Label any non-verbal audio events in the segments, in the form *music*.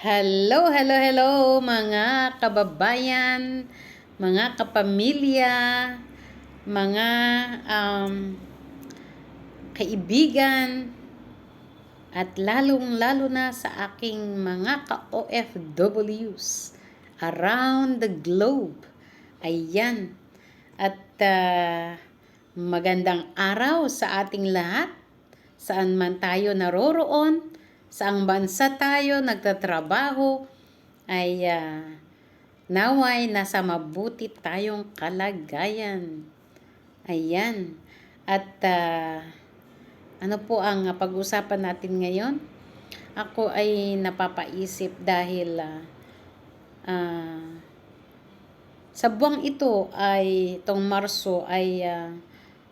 Hello, hello, hello mga kababayan, mga kapamilya, mga um, kaibigan, at lalong-lalo na sa aking mga ka-OFWs around the globe. Ayan. At uh, magandang araw sa ating lahat, saan man tayo naroroon, saang bansa tayo nagtatrabaho, ay uh, naway nasa mabuti tayong kalagayan. Ayan. At uh, ano po ang pag-usapan natin ngayon? Ako ay napapaisip dahil uh, uh, sa buwang ito ay itong Marso ay uh,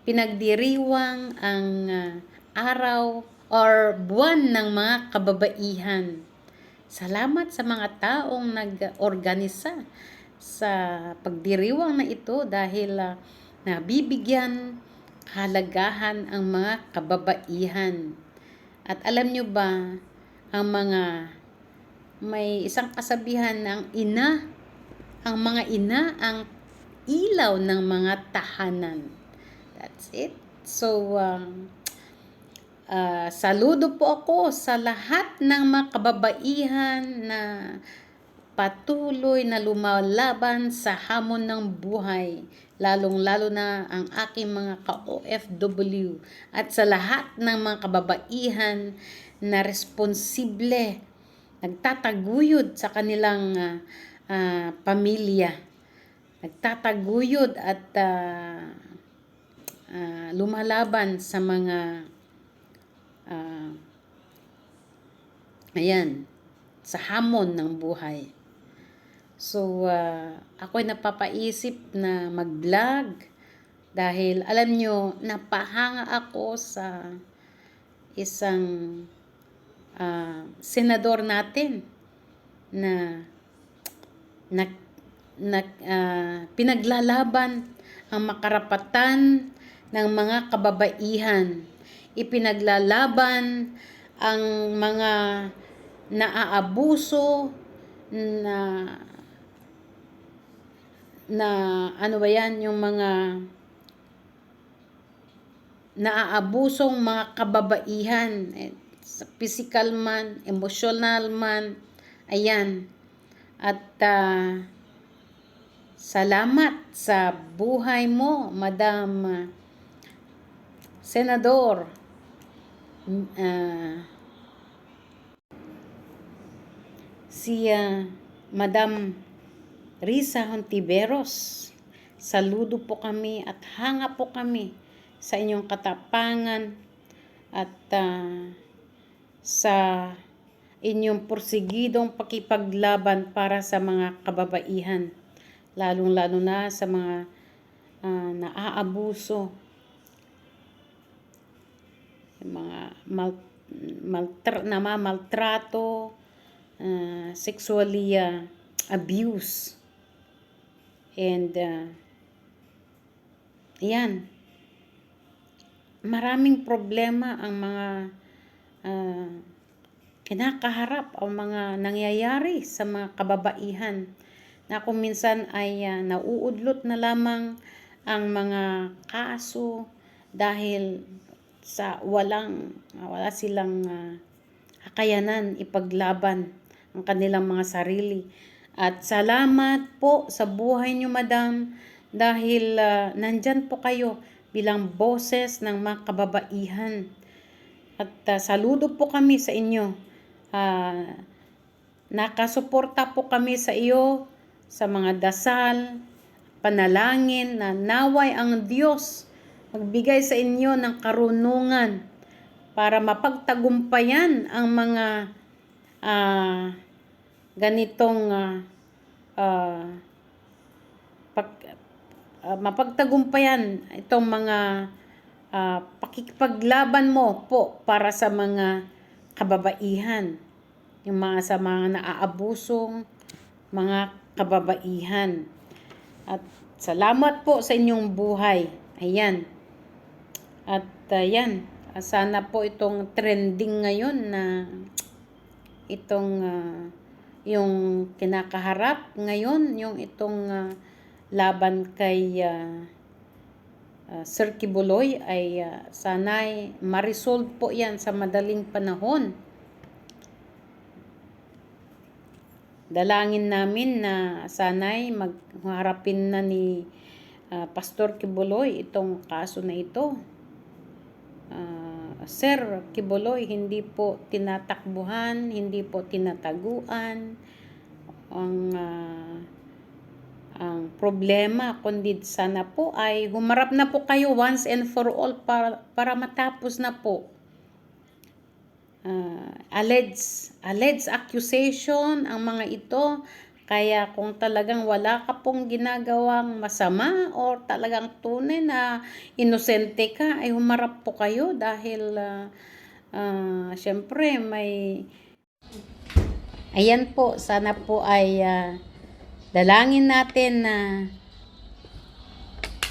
pinagdiriwang ang uh, araw or buwan ng mga kababaihan. Salamat sa mga taong nag-organisa sa pagdiriwang na ito dahil uh, nabibigyan halagahan ang mga kababaihan. At alam nyo ba, ang mga may isang kasabihan ng ina, ang mga ina ang ilaw ng mga tahanan. That's it. So, um, Uh, saludo po ako sa lahat ng mga kababaihan na patuloy na lumalaban sa hamon ng buhay, lalong-lalo na ang aking mga ka-OFW at sa lahat ng mga kababaihan na responsible, nagtataguyod sa kanilang uh, uh, pamilya, nagtataguyod at uh, uh, lumalaban sa mga uh, ayan, sa hamon ng buhay. So, uh, ako'y napapaisip na mag-vlog dahil alam nyo, napahanga ako sa isang uh, senador natin na na, na uh, pinaglalaban ang makarapatan ng mga kababaihan. Ipinaglalaban ang mga naaabuso na na ano ba yan yung mga naaabusong mga kababaihan. Eh, physical man, emotional man ayan. At uh, salamat sa buhay mo madam senador uh, si uh, Madam Risa Hontiveros. Saludo po kami at hanga po kami sa inyong katapangan at uh, sa inyong porsigidong pakipaglaban para sa mga kababaihan, lalong-lalo na sa mga uh, naaabuso yung mga mal, maltra, namamaltrato, uh, sexually uh, abuse. And, uh, yan. Maraming problema ang mga uh, kinakaharap ang mga nangyayari sa mga kababaihan na kung minsan ay uh, nauudlot na lamang ang mga kaso dahil sa walang wala silang uh, kakayanan ipaglaban ang kanilang mga sarili. At salamat po sa buhay niyo, madam, dahil uh, nandyan po kayo bilang boses ng mga kababaihan. At uh, saludo po kami sa inyo. Uh, nakasuporta po kami sa iyo sa mga dasal, panalangin na naway ang Diyos magbigay sa inyo ng karunungan para mapagtagumpayan ang mga uh, ganitong uh, uh, pag, uh, mapagtagumpayan itong mga uh, pakikipaglaban mo po para sa mga kababaihan. Yung mga sa mga naaabusong mga kababaihan. At salamat po sa inyong buhay. Ayan at uh, yan, sana po itong trending ngayon na itong uh, yung kinakaharap ngayon, yung itong ah, laban kay ah, ah, Sir Kibuloy ay ah, sanay ma-resolve po yan sa madaling panahon. Dalangin namin na sanay magharapin na ni ah, Pastor Kibuloy itong kaso na ito. Ah, Sir Kibuloy, hindi po tinatakbuhan, hindi po tinataguan ang ah, ang problema kundi sana po ay humarap na po kayo once and for all para, para matapos na po uh, alleged, alleged accusation ang mga ito. Kaya kung talagang wala ka pong ginagawang masama or talagang tunay na inosente ka, ay humarap po kayo dahil uh, uh, syempre may Ayan po, sana po ay uh, dalangin natin na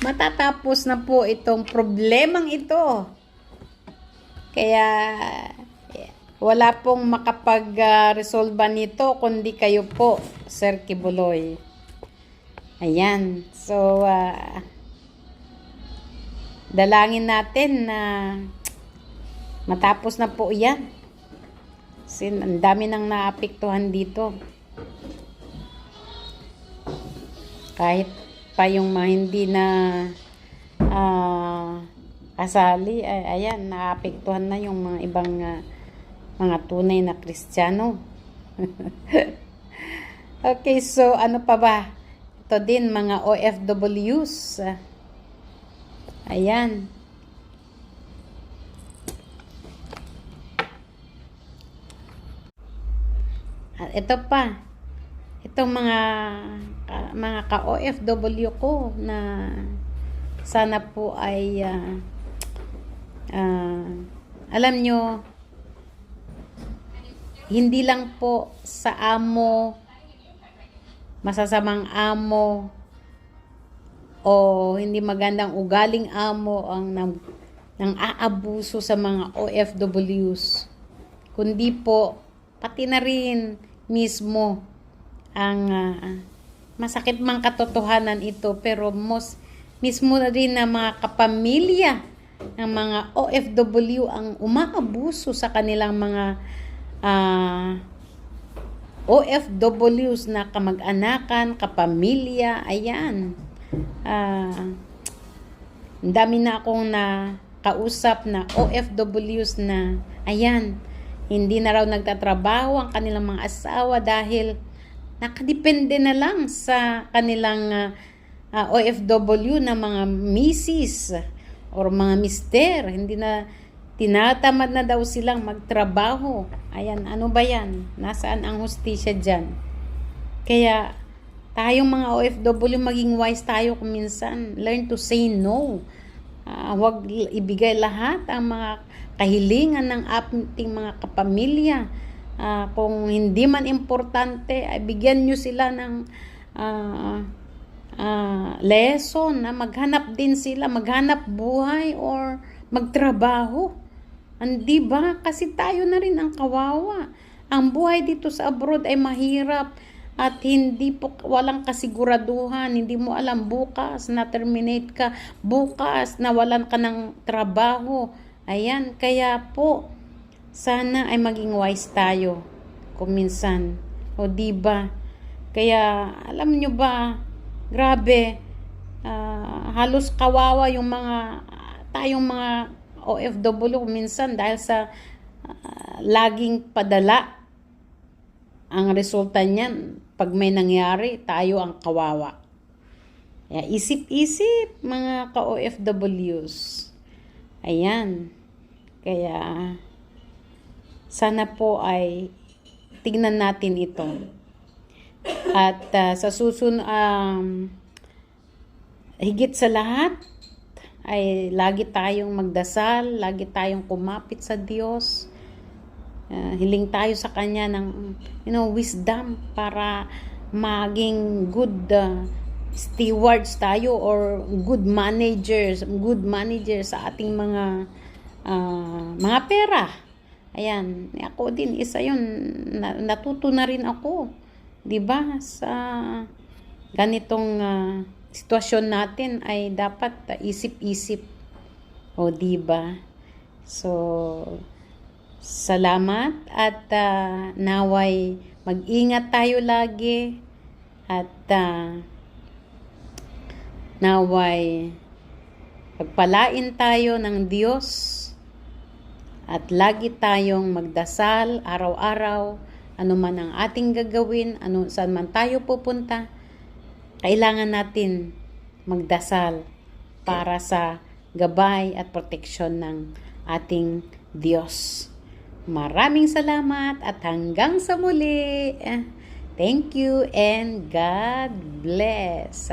matatapos na po itong problemang ito. Kaya wala pong makapag-resolve nito kundi kayo po, Sir Kibuloy. Ayan. So, uh, dalangin natin na matapos na po yan. Sin, ang dami nang naapektuhan dito. Kahit pa yung mga hindi na uh, kasali, ay, ayan, naapektuhan na yung mga ibang uh, mga tunay na kristyano. *laughs* okay, so ano pa ba? Ito din, mga OFWs. Ayan. At ito pa, itong mga uh, mga ka-OFW ko na sana po ay uh, uh, alam nyo hindi lang po sa amo masasamang amo o hindi magandang ugaling amo ang nang, nang aabuso sa mga OFWs kundi po pati na rin mismo ang uh, masakit mang katotohanan ito pero most mismo na rin na mga kapamilya ng mga OFW ang umaabuso sa kanilang mga uh, OFWs na kamag-anakan, kapamilya, ayan. Uh, dami na akong na kausap na OFWs na ayan, hindi na raw nagtatrabaho ang kanilang mga asawa dahil nakadepende na lang sa kanilang uh, uh, OFW na mga misis or mga mister. Hindi na tinatamad na daw silang magtrabaho. Ayan, ano ba yan? Nasaan ang hustisya dyan? Kaya tayong mga OFW maging wise tayo kung minsan. Learn to say no. Uh, huwag ibigay lahat ang mga kahilingan ng ating mga kapamilya. Uh, kung hindi man importante, ay bigyan nyo sila ng uh, uh, lesson na maghanap din sila, maghanap buhay or magtrabaho. Hindi ba? Kasi tayo na rin ang kawawa. Ang buhay dito sa abroad ay mahirap at hindi po walang kasiguraduhan, hindi mo alam bukas na terminate ka, bukas na walan ka ng trabaho Ayan, kaya po, sana ay maging wise tayo kung minsan. O di ba? Kaya, alam nyo ba, grabe, uh, halos kawawa yung mga, tayong mga OFW minsan dahil sa uh, laging padala. Ang resulta niyan, pag may nangyari, tayo ang kawawa. Kaya isip-isip mga ka-OFWs. Ayan. Kaya, sana po ay tignan natin ito. At uh, sa susun um, higit sa lahat, ay lagi tayong magdasal, lagi tayong kumapit sa Diyos. Uh, hiling tayo sa Kanya ng you know, wisdom para maging good uh, stewards tayo or good managers, good managers sa ating mga uh, mga pera. Ayan, ako din, isa yun, natuto na rin ako. 'di ba? Sa ganitong ah, sitwasyon natin ay dapat ah, isip-isip. O 'di ba? So salamat at ah, naway mag-ingat tayo lagi at ah, naway pagpalain tayo ng Diyos at lagi tayong magdasal araw-araw ano man ang ating gagawin, ano saan man tayo pupunta, kailangan natin magdasal para sa gabay at proteksyon ng ating Diyos. Maraming salamat at hanggang sa muli. Thank you and God bless.